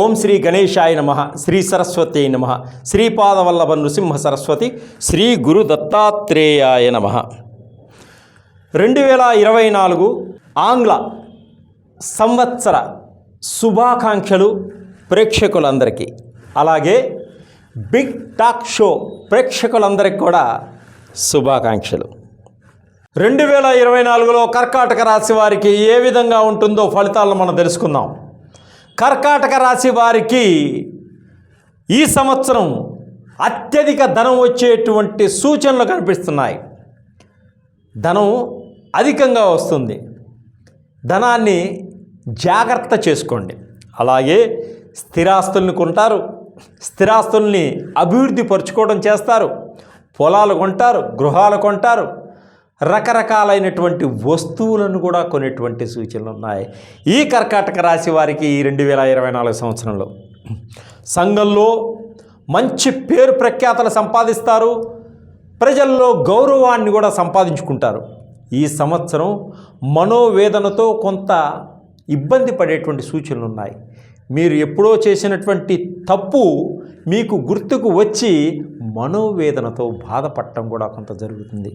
ఓం శ్రీ గణేశాయ నమ శ్రీ సరస్వతి నమ శ్రీపాదవల్లభ నృసింహ సరస్వతి శ్రీ గురు దత్తాత్రేయాయ నమ. రెండు వేల ఇరవై నాలుగు ఆంగ్ల సంవత్సర శుభాకాంక్షలు ప్రేక్షకులందరికీ. అలాగే బిగ్ టాక్ షో ప్రేక్షకులందరికీ కూడా శుభాకాంక్షలు. రెండు వేల ఇరవై నాలుగులో కర్కాటక రాశి వారికి ఏ విధంగా ఉంటుందో ఫలితాలను మనం తెలుసుకుందాం. కర్కాటక రాశి వారికి ఈ సంవత్సరం అత్యధిక ధనం వచ్చేటువంటి సూచనలు కనిపిస్తున్నాయి. ధనం అధికంగా వస్తుంది. ధనాన్ని జాగ్రత్త చేసుకోండి. అలాగే స్థిరాస్తుల్ని కొంటారు. స్థిరాస్తుల్ని అభివృద్ధి పరుచుకోవడం చేస్తారు. పొలాలు కొంటారు. గృహాలు కొంటారు. రకరకాలైనటువంటి వస్తువులను కూడా కొనేటువంటి సూచనలు ఉన్నాయి ఈ కర్కాటక రాశి వారికి ఈ రెండు వేల ఇరవై నాలుగు సంవత్సరంలో సంఘంలో మంచి పేరు ప్రఖ్యాతలు సంపాదిస్తారు. ప్రజల్లో గౌరవాన్ని కూడా సంపాదించుకుంటారు. ఈ సంవత్సరం మనోవేదనతో కొంత ఇబ్బంది పడేటువంటి సూచనలు ఉన్నాయి మీరు ఎప్పుడో చేసినటువంటి తప్పు మీకు గుర్తుకు వచ్చి మనోవేదనతో బాధపడటం కూడా కొంత జరుగుతుంది.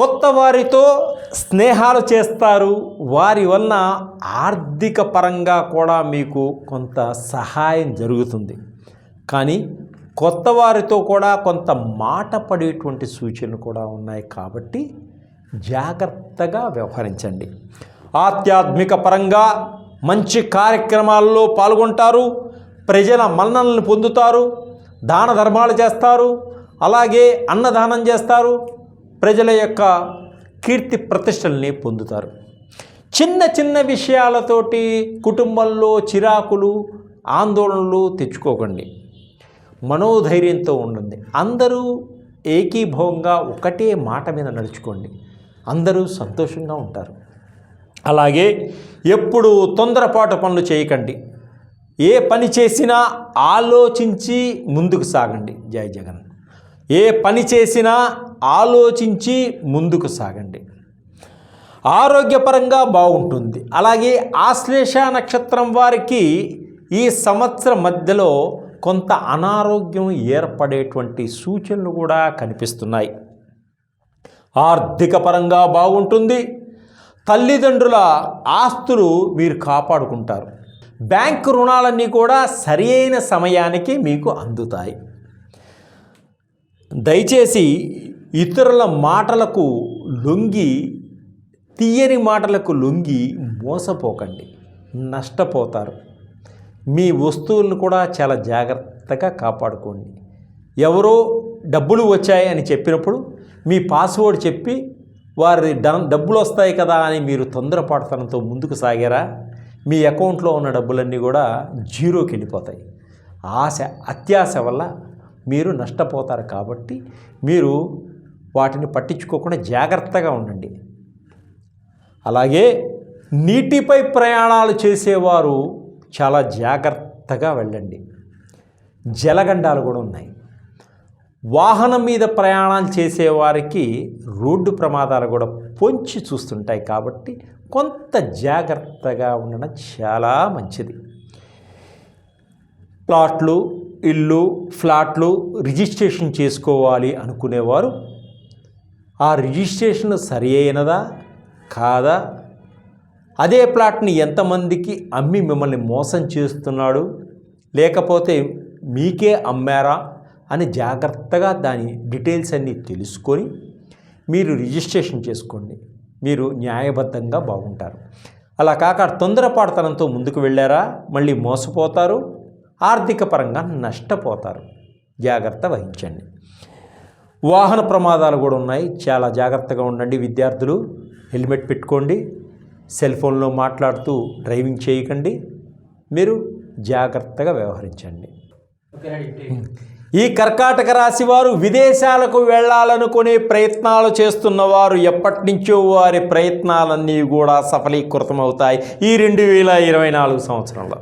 కొత్త వారితో స్నేహాలు చేస్తారు. వారి వలన ఆర్థిక పరంగా కూడా మీకు కొంత సహాయం జరుగుతుంది. కానీ కొత్త వారితో కూడా కొంత మాట పడేటువంటి సూచనలు కూడా ఉన్నాయి కాబట్టి జాగ్రత్తగా వ్యవహరించండి. ఆధ్యాత్మిక పరంగా మంచి కార్యక్రమాల్లో పాల్గొంటారు. ప్రజల మన్ననల్ని పొందుతారు. దాన ధర్మాలు చేస్తారు. అలాగే అన్నదానం చేస్తారు. ప్రజల యొక్క కీర్తి ప్రతిష్టల్ని పొందుతారు. చిన్న చిన్న విషయాలతోటి కుటుంబంలో చిరాకులు ఆందోళనలు తెచ్చుకోకండి. మనోధైర్యంతో ఉండండి. అందరూ ఏకీభవంగా ఒకటే మాట మీద నడుచుకోండి. అందరూ సంతోషంగా ఉంటారు. అలాగే ఎప్పుడు తొందరపాటు పనులు చేయకండి. ఏ పని చేసినా ఆలోచించి ముందుకు సాగండి. జై జగన్. ఏ పని చేసినా ఆలోచించి ముందుకు సాగండి. ఆరోగ్యపరంగా బాగుంటుంది. అలాగే ఆశ్లేష నక్షత్రం వారికి ఈ సంవత్సరం మధ్యలో కొంత అనారోగ్యం ఏర్పడేటువంటి సూచనలు కూడా కనిపిస్తున్నాయి. ఆర్థిక పరంగా బాగుంటుంది. తల్లిదండ్రుల ఆస్తులు మీరు కాపాడుకుంటారు. బ్యాంకు రుణాలన్నీ కూడా సరి అయిన సమయానికి మీకు అందుతాయి. దయచేసి ఇతరుల మాటలకు లొంగి తీయని మాటలకు లొంగి మోసపోకండి. నష్టపోతారు. మీ వస్తువులను కూడా చాలా జాగ్రత్తగా కాపాడుకోండి. ఎవరో డబ్బులు వచ్చాయి అని చెప్పినప్పుడు మీ పాస్వర్డ్ చెప్పి వారి డబ్బులు వస్తాయి కదా అని మీరు తొందరపాటుతనంతో ముందుకు సాగారా? మీ అకౌంట్లో ఉన్న డబ్బులన్నీ కూడా జీరోకి వెళ్ళిపోతాయి. ఆశ అత్యాశ వల్ల మీరు నష్టపోతారు కాబట్టి మీరు వాటిని పట్టించుకోకుండా జాగ్రత్తగా ఉండండి. అలాగే నీటిపై ప్రయాణాలు చేసేవారు చాలా జాగ్రత్తగా వెళ్ళండి. జలగండాలు కూడా ఉన్నాయి. వాహనం మీద ప్రయాణాలు చేసేవారికి రోడ్డు ప్రమాదాలు కూడా పొంచి చూస్తుంటాయి కాబట్టి కొంత జాగ్రత్తగా ఉండడం చాలా మంచిది. ప్లాట్లు ఇల్లు ఫ్లాట్లు రిజిస్ట్రేషన్ చేసుకోవాలి అనుకునేవారు. ఆ రిజిస్ట్రేషన్ సరి అయినదా? కాదా? అదే ప్లాట్ని ఎంతమందికి అమ్మి మిమ్మల్ని మోసం చేస్తున్నాడు? లేకపోతే మీకే అమ్మారా? అని జాగ్రత్తగా దాని డీటెయిల్స్ అన్నీ తెలుసుకొని మీరు రిజిస్ట్రేషన్ చేసుకోండి. మీరు న్యాయబద్ధంగా బాగుంటారు. అలా కాక తొందరపాటుతనంతో ముందుకు వెళ్ళారా? మళ్ళీ మోసపోతారు? ఆర్థిక పరంగా నష్టపోతారు. జాగ్రత్త వహించండి. వాహన ప్రమాదాలు కూడా ఉన్నాయి. చాలా జాగ్రత్తగా ఉండండి విద్యార్థులు. హెల్మెట్ పెట్టుకోండి. సెల్ ఫోన్లో మాట్లాడుతూ డ్రైవింగ్ చేయకండి. మీరు జాగ్రత్తగా వ్యవహరించండి. ఈ కర్కాటక రాశి వారు విదేశాలకు వెళ్ళాలనుకునే ప్రయత్నాలు చేస్తున్నవారు ఎప్పటి నుంచో వారి ప్రయత్నాలన్నీ కూడా సఫలీకృతమవుతాయి. ఈ రెండు వేల ఇరవై నాలుగు సంవత్సరంలో.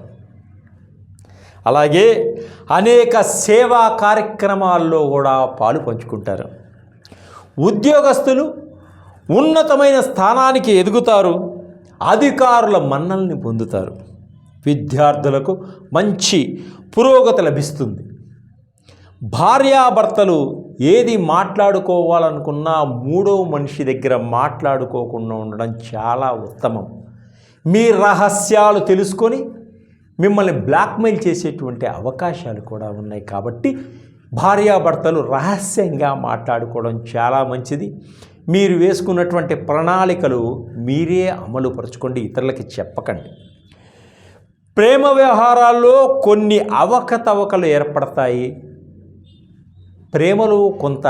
అలాగే అనేక సేవా కార్యక్రమాల్లో కూడా పాలు పంచుకుంటారు. ఉద్యోగస్తులు ఉన్నతమైన స్థానానికి ఎదుగుతారు. అధికారుల మన్నల్ని పొందుతారు. విద్యార్థులకు మంచి పురోగతి లభిస్తుంది. భార్యాభర్తలు ఏది మాట్లాడుకోవాలనుకున్నా మూడో మనిషి దగ్గర మాట్లాడుకోకుండా ఉండడం చాలా ఉత్తమం. మీ రహస్యాలు తెలుసుకొని మిమ్మల్ని బ్లాక్మెయిల్ చేసేటువంటి అవకాశాలు కూడా ఉన్నాయి కాబట్టి భార్యాభర్తలు రహస్యంగా మాట్లాడుకోవడం చాలా మంచిది. మీరు వేసుకున్నటువంటి ప్రణాళికలు మీరే అమలు పరచుకోండి ఇతరులకి చెప్పకండి. ప్రేమ వ్యవహారాల్లో కొన్ని అవకతవకలు ఏర్పడతాయి. ప్రేమలో కొంత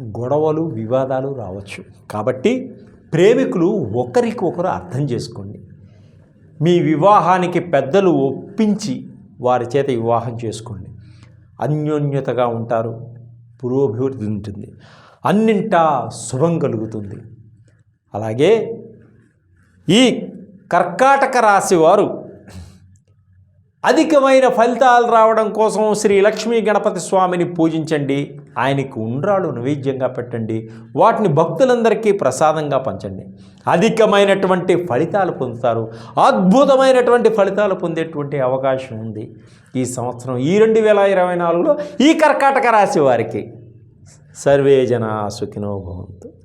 గొడవలు వివాదాలు రావచ్చు. కాబట్టి ప్రేమికులు ఒకరికొకరు అర్థం చేసుకోండి. మీ వివాహానికి పెద్దలు ఒప్పించి వారి చేత వివాహం చేసుకోండి. అన్యోన్యతగా ఉంటారు. పురోభివృద్ధి ఉంటుంది. అన్నింటా శుభం కలుగుతుంది. అలాగే ఈ కర్కాటక రాశి వారు అధికమైన ఫలితాలు రావడం కోసం శ్రీ లక్ష్మీ గణపతి స్వామిని పూజించండి. ఆయనకి ఉండ్రాలు నైవేద్యంగా పెట్టండి. వాటిని భక్తులందరికీ ప్రసాదంగా పంచండి. అధికమైనటువంటి ఫలితాలు పొందుతారు. అద్భుతమైనటువంటి ఫలితాలు పొందేటువంటి అవకాశం ఉంది. ఈ సంవత్సరం ఈ రెండు వేల ఇరవై నాలుగులో ఈ కర్కాటక రాశి వారికి. సర్వే జన సుఖినో భవంతు.